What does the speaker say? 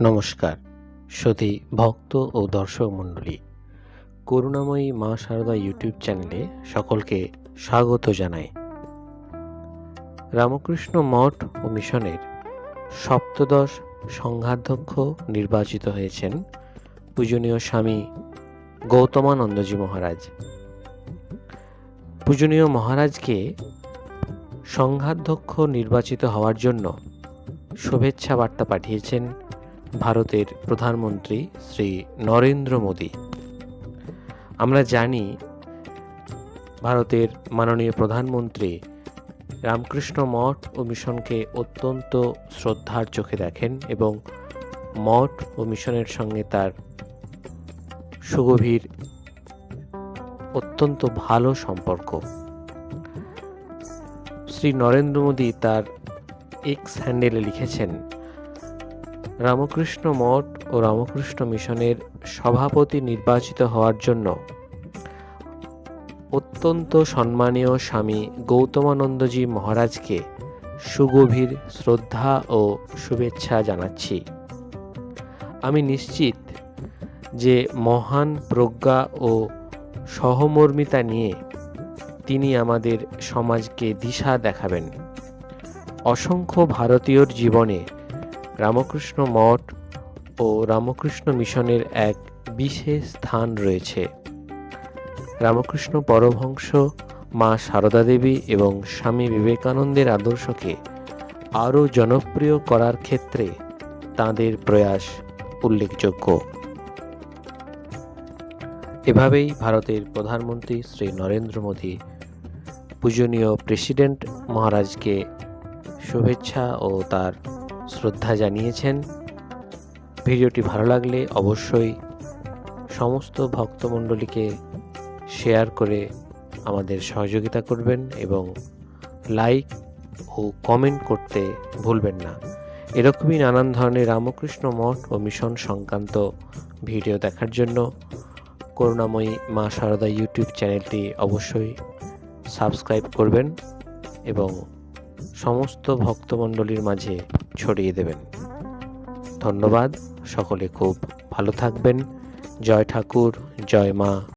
নমস্কার। সতী ভক্ত ও দর্শক মণ্ডলী, করুণাময়ী মা সারদা ইউটিউব চ্যানেলে সকলকে স্বাগত জানাই। রামকৃষ্ণ মঠ ও মিশনের সপ্তদশ সংঘাধ্যক্ষ নির্বাচিত হয়েছেন পূজনীয় স্বামী গৌতমানন্দজি মহারাজ। পূজনীয় মহারাজকে সংঘাধ্যক্ষ নির্বাচিত হওয়ার জন্য শুভেচ্ছা বার্তা পাঠিয়েছেন ভারতের প্রধানমন্ত্রী শ্রী নরেন্দ্র মোদী। আমরা জানি ভারতের মাননীয় প্রধানমন্ত্রী রামকৃষ্ণ মঠ ও মিশনকে অত্যন্ত শ্রদ্ধার চোখে দেখেন এবং মঠ ও মিশনের সঙ্গে তার সুগভীর অত্যন্ত ভালো সম্পর্ক। শ্রী নরেন্দ্র মোদী তার এক্স হ্যান্ডেলে লিখেছেন রামকৃষ্ণ মঠ ও রামকৃষ্ণ মিশনের সভাপতি নির্বাচিত হওয়ার জন্য অত্যন্ত সম্মানীয় স্বামী গৌতমানন্দজি মহারাজকে সুগভীর শ্রদ্ধা ও শুভেচ্ছা জানাচ্ছি। আমি নিশ্চিত যে মহান প্রজ্ঞা ও সহমর্মিতা নিয়ে তিনি আমাদের সমাজকে দিশা দেখাবেন। অসংখ্য ভারতীয়র জীবনে রামকৃষ্ণ মঠ ও রামকৃষ্ণ মিশনের এক বিশেষ স্থান রয়েছে। রামকৃষ্ণ পরমহংস মা সারদা দেবী এবং স্বামী বিবেকানন্দের আদর্শকে আরও জনপ্রিয় করার ক্ষেত্রে তাঁদের প্রয়াস উল্লেখযোগ্য। এভাবেই ভারতের প্রধানমন্ত্রী শ্রী নরেন্দ্র মোদী পূজনীয় প্রেসিডেন্ট মহারাজকে শুভেচ্ছা ও তার শ্রদ্ধা জানিয়েছেন। ভিডিওটি ভালো লাগলে অবশ্যই সমস্ত ভক্তমণ্ডলীকে শেয়ার করে আমাদের সহযোগিতা করবেন এবং লাইক ও কমেন্ট করতে ভুলবেন না। এরকমই নানান ধরনের রামকৃষ্ণ মঠ ও মিশন সংক্রান্ত ভিডিও দেখার জন্য করুণাময়ী মা সারদা ইউটিউব চ্যানেলটি অবশ্যই সাবস্ক্রাইব করবেন এবং সমস্ত ভক্তমণ্ডলীর মাঝে ছড়িয়ে দেবেন। ধন্যবাদ। সকলে খুব ভালো থাকবেন। জয় ঠাকুর জয় মা।